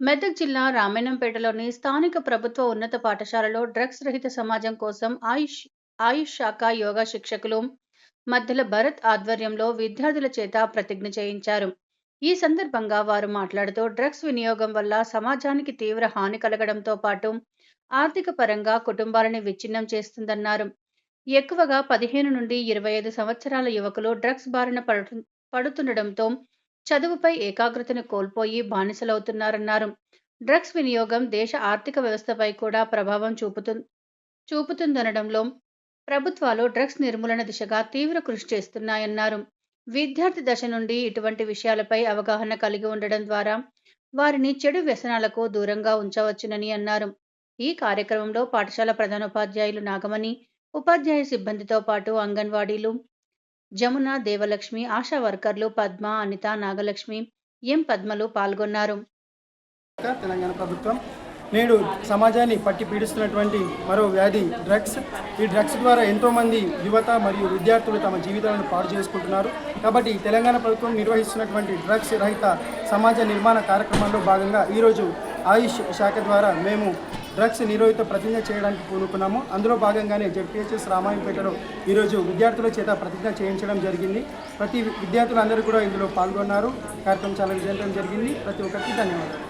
మెదక్ జిల్లా రామాయణంపేటలోని స్థానిక ప్రభుత్వ ఉన్నత పాఠశాలలో డ్రగ్స్ రహిత సమాజం కోసం ఆయుష్ ఆయుష్ శాఖ యోగా శిక్షకులు మధ్యల భరత్ ఆధ్వర్యంలో విద్యార్థుల చేత ప్రతిజ్ఞ చేయించారు. ఈ సందర్భంగా వారు మాట్లాడుతూ డ్రగ్స్ వినియోగం వల్ల సమాజానికి తీవ్ర హాని కలగడంతో పాటు ఆర్థిక పరంగా కుటుంబాలని విచ్ఛిన్నం చేస్తుందన్నారు. ఎక్కువగా పదిహేను నుండి ఇరవై ఐదు సంవత్సరాల యువకులు డ్రగ్స్ బారిన పడు పడుతుండడంతో చదువుపై ఏకాగ్రతను కోల్పోయి బానిసలవుతున్నారన్నారు. డ్రగ్స్ వినియోగం దేశ ఆర్థిక వ్యవస్థపై కూడా ప్రభావం చూపుతు చూపుతుందనడంలో ప్రభుత్వాలు డ్రగ్స్ నిర్మూలన దిశగా తీవ్ర కృషి చేస్తున్నాయన్నారు. విద్యార్థి దశ నుండి ఇటువంటి విషయాలపై అవగాహన కలిగి ఉండడం ద్వారా వారిని చెడు వ్యసనాలకు దూరంగా ఉంచవచ్చునని అన్నారు. ఈ కార్యక్రమంలో పాఠశాల ప్రధానోపాధ్యాయులు నాగమణి ఉపాధ్యాయ సిబ్బందితో పాటు అంగన్వాడీలు జమున దేవలక్ష్మి ఆశా వర్కర్లు పద్మ అనిత నాగలక్ష్మి ఎం పద్మలు పాల్గొన్నారు. తెలంగాణ ప్రభుత్వం నేడు సమాజాన్ని పట్టి పీడిస్తున్నటువంటి మరో వ్యాధి డ్రగ్స్. ఈ డ్రగ్స్ ద్వారా ఎంతోమంది యువత మరియు విద్యార్థులు తమ జీవితాలను పాడు చేసుకుంటున్నారు. కాబట్టి తెలంగాణ ప్రభుత్వం నిర్వహిస్తున్నటువంటి డ్రగ్స్ రహిత సమాజ నిర్మాణ కార్యక్రమంలో భాగంగా ఈరోజు ఆయుష్ శాఖ ద్వారా మేము డ్రగ్స్ నిరోధిత ప్రతిజ్ఞ చేయడానికి పూనుకున్నాము. అందులో భాగంగానే జెడ్పిహెచ్ఎస్ రామాయంపేటలో ఈరోజు విద్యార్థుల చేత ప్రతిజ్ఞ చేయించడం జరిగింది. ప్రతి విద్యార్థులందరూ కూడా ఇందులో పాల్గొన్నారు. కార్యక్రమం చాలా విజయవంతం జరిగింది. ప్రతి ఒక్కరికి ధన్యవాదాలు.